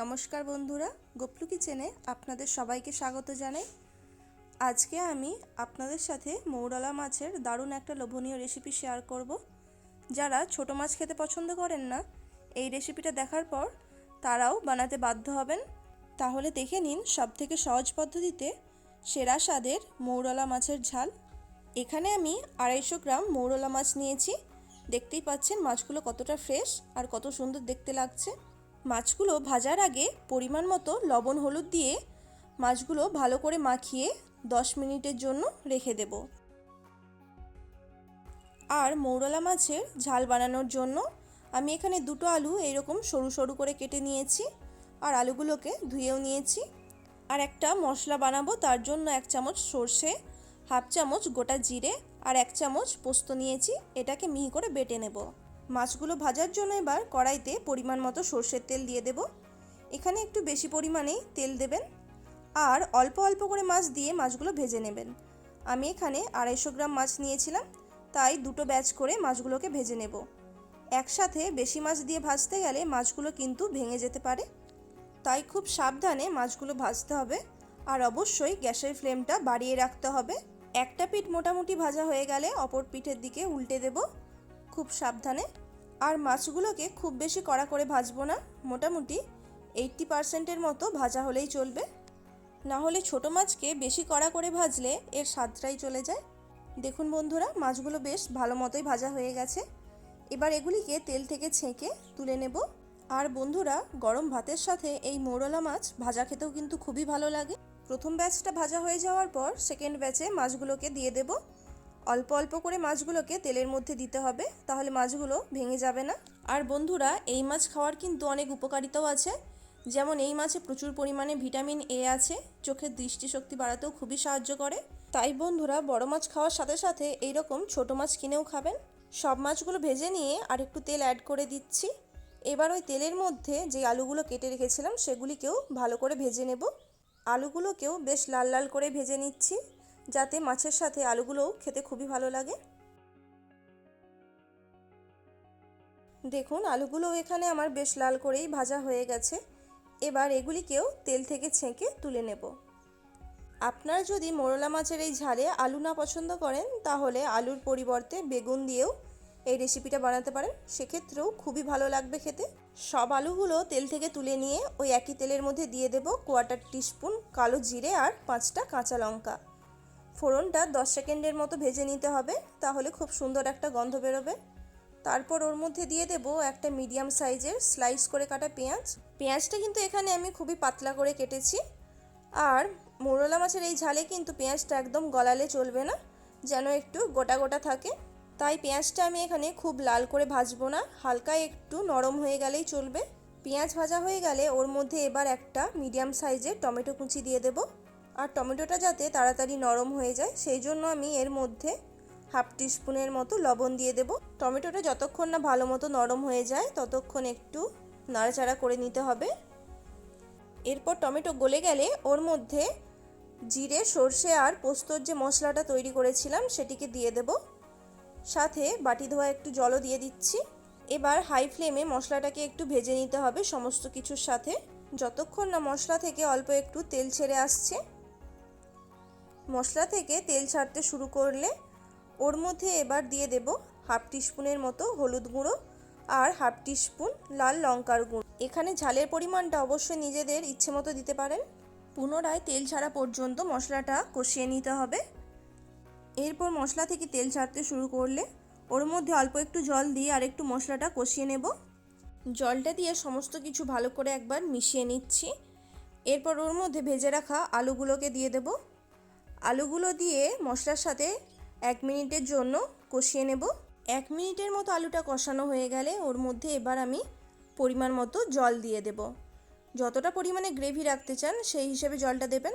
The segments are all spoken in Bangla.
নমস্কার বন্ধুরা, গোপলু কিচেনে আপনাদের সবাইকে স্বাগত জানাই। আজকে আমি আপনাদের সাথে মৌরলা মাছের দারুণ একটা লোভনীয় রেসিপি শেয়ার করব। যারা ছোট মাছ খেতে পছন্দ করেন না, এই রেসিপিটা দেখার পর তারাও বানাতে বাধ্য হবেন। তাহলে দেখে নিন সবথেকে সহজ পদ্ধতিতে সেরা স্বাদের মৌরলা মাছের ঝাল। এখানে আমি আড়াইশো গ্রাম মৌরলা মাছ নিয়েছি। দেখতেই পাচ্ছেন মাছগুলো কতটা ফ্রেশ আর কত সুন্দর দেখতে লাগছে। মাছগুলো ভাজার আগে পরিমাণ মতো লবণ হলুদ দিয়ে মাছগুলো ভালো করে মাখিয়ে দশ মিনিটের জন্য রেখে দেব। আর মৌরলা মাছের ঝাল বানানোর জন্য আমি এখানে দুটো আলু এইরকম সরু সরু করে কেটে নিয়েছি আর আলুগুলোকে ধুয়েও নিয়েছি। আর একটা মশলা বানাবো, তার জন্য এক চামচ সর্ষে, হাফ চামচ গোটা জিরে আর এক চামচ পোস্ত নিয়েছি। এটাকে মিহি করে বেটে নেব। মাছগুলো ভাজার জন্য এবার কড়াইতে পরিমাণ মতো সর্ষের তেল দিয়ে দেব। এখানে একটু বেশি পরিমাণেই তেল দেবেন আর অল্প অল্প করে মাছ দিয়ে মাছগুলো ভেজে নেবেন। আমি এখানে আড়াইশো গ্রাম মাছ নিয়েছিলাম, তাই দুটো ব্যাচ করে মাছগুলোকে ভেজে নেব। একসাথে বেশি মাছ দিয়ে ভাজতে গেলে মাছগুলো কিন্তু ভেঙে যেতে পারে, তাই খুব সাবধানে মাছগুলো ভাজতে হবে আর অবশ্যই গ্যাসের ফ্লেমটা বাড়িয়ে রাখতে হবে। একটা পিঠ মোটামুটি ভাজা হয়ে গেলে অপর পিঠের দিকে উল্টে দেব। খুব সাবধানে। আর মাছগুলোকে খুব বেশি কড়া করে ভাজবো না। মোটামুটি এইট্টি পার্সেন্টের মতো ভাজা হলেই চলবে। না হলে ছোটো মাছকে বেশি কড়া করে ভাজলে এর স্বাদটাই চলে যায়। দেখুন বন্ধুরা, মাছগুলো বেশ ভালো মতোই ভাজা হয়ে গেছে। এবার এগুলিকে তেল থেকে ছেঁকে তুলে নেব। আর বন্ধুরা, গরম ভাতের সাথে এই মোরলা মাছ ভাজা খেতেও কিন্তু খুবই ভালো লাগে। প্রথম ব্যাচটা ভাজা হয়ে যাওয়ার পর সেকেন্ড ব্যাচে মাছগুলোকে দিয়ে দেব। অল্প অল্প করে মাছগুলোকে তেলের মধ্যে দিতে হবে, তাহলে মাছগুলো ভেঙে যাবে না। আর বন্ধুরা, এই মাছ খাওয়ার কিন্তু অনেক উপকারিতাও আছে। যেমন এই মাছে প্রচুর পরিমাণে ভিটামিন এ আছে, চোখের দৃষ্টিশক্তি বাড়াতেও খুবই সাহায্য করে। তাই বন্ধুরা, বড় মাছ খাওয়ার সাথে সাথে এই রকম ছোট মাছ কিনেও খাবেন। সব মাছগুলো ভেজে নিয়ে আর একটু তেল অ্যাড করে দিচ্ছি। এবার ওই তেলের মধ্যে যে আলুগুলো কেটে রেখেছিলাম, সেগুলিকেও ভালো করে ভেজে নেব। আলুগুলোকেও বেশ লাল লাল করে ভেজে নিচ্ছি। যাতে মাছের সাথে আলুগুলোও খেতে খুবই ভালো লাগে। দেখুন আলুগুলোও এখানে আমার বেশ লাল করেই ভাজা হয়ে গেছে। এবার এগুলিকেও তেল থেকে ছেঁকে তুলে নেব। আপনারা যদি মোরলা মাছের এই ঝালে আলু না পছন্দ করেন, তাহলে আলুর পরিবর্তে বেগুন দিয়েও এই রেসিপিটা বানাতে পারেন। সেক্ষেত্রেও খুবই ভালো লাগবে খেতে। সব আলুগুলো তেল থেকে তুলে নিয়ে ওই একই তেলের মধ্যে দিয়ে দেব কোয়ার্টার টিস্পুন, কালো জিরে আর পাঁচটা কাঁচা লঙ্কা। ফোড়নটা দশ সেকেন্ডের মতো ভেজে নিতে হবে, তাহলে খুব সুন্দর একটা গন্ধ বেরোবে। তারপর ওর মধ্যে দিয়ে দেব একটা মিডিয়াম সাইজের স্লাইস করে কাটা পেঁয়াজ। পেঁয়াজটা কিন্তু এখানে আমি খুবই পাতলা করে কেটেছি। আর মোরলা মাছের এই ঝালে কিন্তু পেঁয়াজটা একদম গলালে চলবে না, যেন একটু গোটা গোটা থাকে। তাই পেঁয়াজটা আমি এখানে খুব লাল করে ভাজবো না, হালকা একটু নরম হয়ে গেলেই চলবে। পেঁয়াজ ভাজা হয়ে গেলে ওর মধ্যে এবার একটা মিডিয়াম সাইজের টমেটো কুচি দিয়ে দেব। আর টমেটোটা যাতে তাড়াতাড়ি নরম হয়ে যায়, সেই জন্য আমি এর মধ্যে হাফ টিস্পুনের মতো লবণ দিয়ে দেব। টমেটোটা যতক্ষণ না ভালো মতো নরম হয়ে যায়, ততক্ষণ একটু নাড়াচাড়া করে নিতে হবে। এরপর টমেটো গলে গেলে ওর মধ্যে জিরে, সর্ষে আর পোস্তর যে মশলাটা তৈরি করেছিলাম, সেটিকে দিয়ে দেব। সাথে বাটি ধোয়া একটু জলও দিয়ে দিচ্ছি। এবার হাই ফ্লেমে মশলাটাকে একটু ভেজে নিতে হবে সমস্ত কিছুর সাথে। যতক্ষণ না মশলা থেকে অল্প একটু তেল ছেড়ে আসছে মশলা থেকে তেল ছাড়তে শুরু করলে ওর মধ্যে এবার দিয়ে দেব হাফ টিস্পুনের মতো হলুদ গুঁড়ো আর হাফ টিস্পুন লাল লঙ্কার গুঁড়ো। এখানে ঝালের পরিমাণটা অবশ্যই নিজেদের ইচ্ছে মতো দিতে পারেন। পুনরায় তেল ছাড়া পর্যন্ত মশলাটা কষিয়ে নিতে হবে। এরপর মশলা থেকে তেল ছাড়তে শুরু করলে ওর মধ্যে অল্প একটু জল দিয়ে আর একটু মশলাটা কষিয়ে নেব। জলটা দিয়ে সমস্ত কিছু ভালো করে একবার মিশিয়ে নিচ্ছি। এরপর ওর মধ্যে ভেজে রাখা আলুগুলোকে দিয়ে দেব। আলুগুলো দিয়ে মশলার সাথে এক মিনিটের জন্য কষিয়ে নেব। এক মিনিটের মতো আলুটা কষানো হয়ে গেলে ওর মধ্যে এবার আমি পরিমাণ মতো জল দিয়ে দেব। যতটা পরিমাণে গ্রেভি রাখতে চান সেই হিসেবে জলটা দেবেন।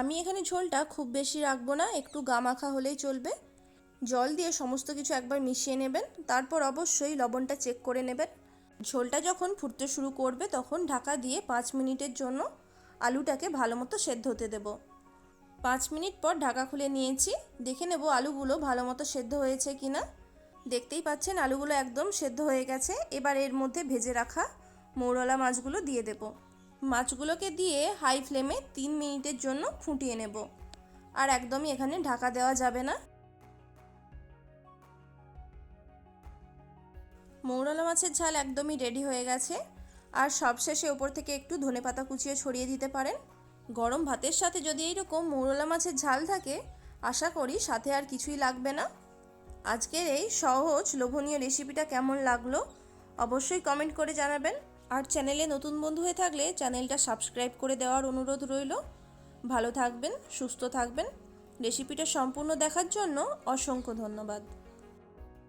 আমি এখানে ঝোলটা খুব বেশি রাখব না, একটু গামাখা হলেই চলবে। জল দিয়ে সমস্ত কিছু একবার মিশিয়ে নেবেন, তারপর অবশ্যই লবণটা চেক করে নেবেন। ঝোলটা যখন ফুটতে শুরু করবে তখন ঢাকা দিয়ে পাঁচ মিনিটের জন্য আলুটাকে ভালো মতো সেদ্ধ হতে দেব। পাঁচ মিনিট পর ঢাকা খুলে নিয়েছি। দেখে নেব আলুগুলো ভালো মতো সেদ্ধ হয়েছে কি না দেখতেই পাচ্ছেন আলুগুলো একদম সেদ্ধ হয়ে গেছে। এবার এর মধ্যে ভেজে রাখা মৌরলা মাছগুলো দিয়ে দেব। মাছগুলোকে দিয়ে হাই ফ্লেমে তিন মিনিটের জন্য ফুটিয়ে নেব। আর একদমই এখানে ঢাকা দেওয়া যাবে না। মৌরলা মাছের ঝাল একদমই রেডি হয়ে গেছে। আর সবশেষে ওপর থেকে একটু ধনেপাতা কুচিয়ে ছড়িয়ে দিতে পারেন। গরম ভাতের সাথে যদি এইরকম মৌরলা মাছের ঝাল থাকে, আশা করি সাথে আর কিছুই লাগবে না। আজকের এই সহজ লোভনীয় রেসিপিটা কেমন লাগল, অবশ্যই কমেন্ট করে জানাবেন। আর চ্যানেলে নতুন বন্ধু হয়ে থাকলে চ্যানেলটা সাবস্ক্রাইব করে দেওয়ার অনুরোধ রইল। ভালো থাকবেন, সুস্থ থাকবেন। রেসিপিটা সম্পূর্ণ দেখার জন্য অসংখ্য ধন্যবাদ।